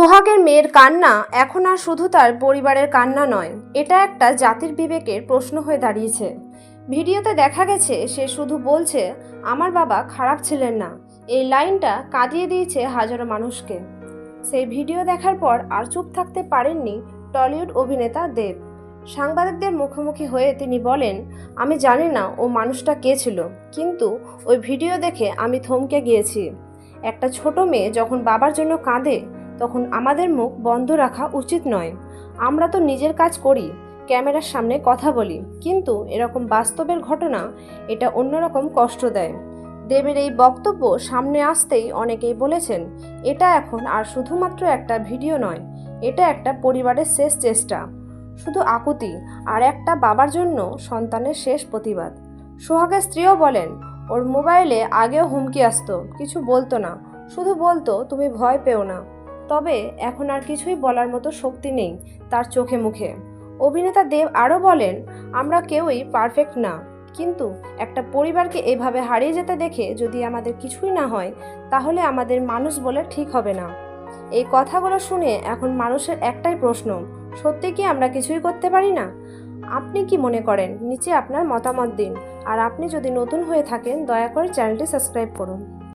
সোহাগের মেয়ের কান্না এখন আর শুধু তার পরিবারের কান্না নয়, এটা একটা জাতির বিবেকের প্রশ্ন হয়ে দাঁড়িয়েছে। ভিডিওতে দেখা গেছে, সে শুধু বলছে, আমার বাবা খারাপ ছিলেন না। এই লাইনটা কাঁদিয়ে দিয়েছে হাজারো মানুষকে। সেই ভিডিও দেখার পর আর চুপ থাকতে পারেননি টলিউড অভিনেতা দেব। সাংবাদিকদের মুখোমুখি হয়ে তিনি বলেন, আমি জানি না ও মানুষটা কে ছিল, কিন্তু ওই ভিডিও দেখে আমি থমকে গিয়েছি। একটা ছোট মেয়ে যখন বাবার জন্য কাঁদে তখন আমাদের মুখ বন্ধ রাখা উচিত নয়। আমরা তো নিজের কাজ করি, ক্যামেরার সামনে কথা বলি, কিন্তু এরকম বাস্তবের ঘটনা, এটা অন্যরকম কষ্ট দেয়। দেবের এই বক্তব্য সামনে আসতেই অনেকেই বলেছেন, এটা এখন আর শুধুমাত্র একটা ভিডিও নয়, এটা একটা পরিবারের শেষ চেষ্টা। শুধু আকুতি আর একটা বাবার জন্য সন্তানের শেষ প্রতিবাদ। সোহাগের স্ত্রীও বলেন, ওর মোবাইলে আগেও হুমকি আসতো, কিছু বলতো না। শুধু বলতো, তুমি ভয় পেও না। তবে এখন আর কিছুই বলার মতো শক্তি নেই তার চোখে মুখে। অভিনেতা দেব আরও বলেন, আমরা কেউই পারফেক্ট না, কিন্তু একটা পরিবারকে এভাবে হারিয়ে যেতে দেখে যদি আমাদের কিছুই না হয়, তাহলে আমাদের মানুষ বলে ঠিক হবে না। এই কথাগুলো শুনে এখন মানুষের একটাই প্রশ্ন, সত্যি কি আমরা কিছুই করতে পারি না? আপনি কি মনে করেন? নিচে আপনার মতামত দিন, আর আপনি যদি নতুন হয়ে থাকেন, দয়া করে চ্যানেলটি সাবস্ক্রাইব করুন।